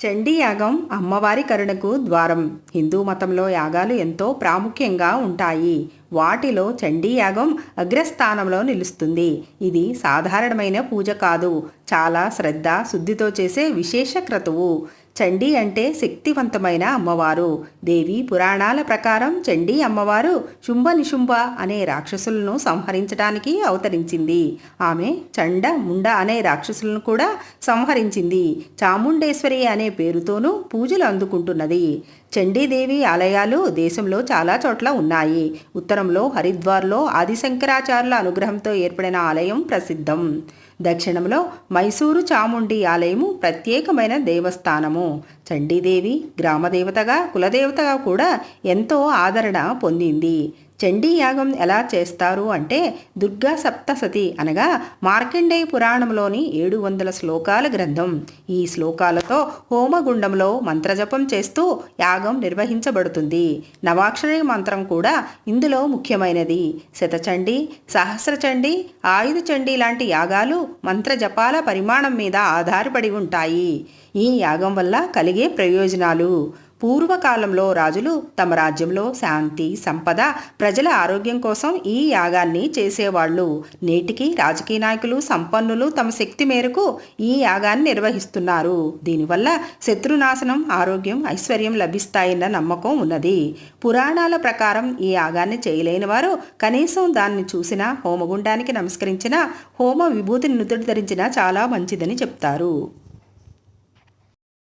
చండీ యాగం అమ్మవారి కరుణకు ద్వారం. హిందూ మతంలో యాగాలు ఎంతో ప్రాముఖ్యంగా ఉంటాయి. వాటిలో చండీ యాగం అగ్రస్థానంలో నిలుస్తుంది. ఇది సాధారణమైన పూజ కాదు. చాలా శ్రద్ధ శుద్ధితో చేసే విశేష క్రతువు. చండీ అంటే శక్తివంతమైన అమ్మవారు. దేవి పురాణాల ప్రకారం చండీ అమ్మవారు శుంభ నిశుంభ అనే రాక్షసులను సంహరించడానికి అవతరించింది. ఆమె చండ ముండ అనే రాక్షసులను కూడా సంహరించింది. చాముండేశ్వరి అనే పేరుతోనూ పూజలు అందుకుంటున్నది. చండీదేవి ఆలయాలు దేశంలో చాలా చోట్ల ఉన్నాయి. ఉత్తరంలో హరిద్వార్లో ఆదిశంకరాచార్యుల అనుగ్రహంతో ఏర్పడిన ఆలయం ప్రసిద్ధం. దక్షిణంలో మైసూరు చాముండి ఆలయము ప్రత్యేకమైన దేవస్థానము. చండీదేవి గ్రామదేవతగా కులదేవతగా కూడా ఎంతో ఆదరణ పొందింది. చండీ యాగం ఎలా చేస్తారు అంటే దుర్గా సప్తసతి అనగా మార్కండేయ పురాణంలోని ఏడు వందల శ్లోకాల గ్రంథం. ఈ శ్లోకాలతో హోమగుండంలో మంత్రజపం చేస్తూ యాగం నిర్వహించబడుతుంది. నవాక్షరి మంత్రం కూడా ఇందులో ముఖ్యమైనది. శతచండి సహస్రచండి ఆయుధ చండీ లాంటి యాగాలు మంత్రజపాల పరిమాణం మీద ఆధారపడి ఉంటాయి. ఈ యాగం వల్ల కలిగే ప్రయోజనాలు. పూర్వకాలంలో రాజులు తమ రాజ్యంలో శాంతి సంపద ప్రజల ఆరోగ్యం కోసం ఈ యాగాన్ని చేసేవాళ్ళు. నేటికి రాజకీయ నాయకులు సంపన్నులు తమ శక్తి మేరకు ఈ యాగాన్ని నిర్వహిస్తున్నారు. దీనివల్ల శత్రునాశనం ఆరోగ్యం ఐశ్వర్యం లభిస్తాయన్న నమ్మకం ఉన్నది. పురాణాల ప్రకారం ఈ యాగాన్ని చేయలేని వారు కనీసం దాన్ని చూసిన హోమగుండానికి నమస్కరించిన హోమ విభూతిని నుదుడు ధరించినా చాలా మంచిదని చెప్తారు.